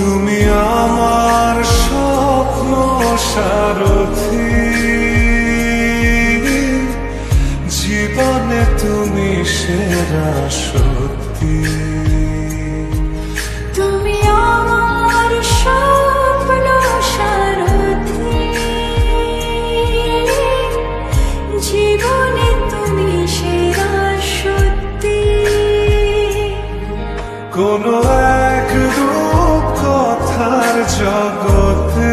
তুমি আমার স্বপ্ন সারথি। জীবনে তুমি সেরা সত্যি। তুমি আমার স্বপ্ন সারথি। জীবনে তুমি সেরা সত্যি। কোনো এক 꽃하를 적었듯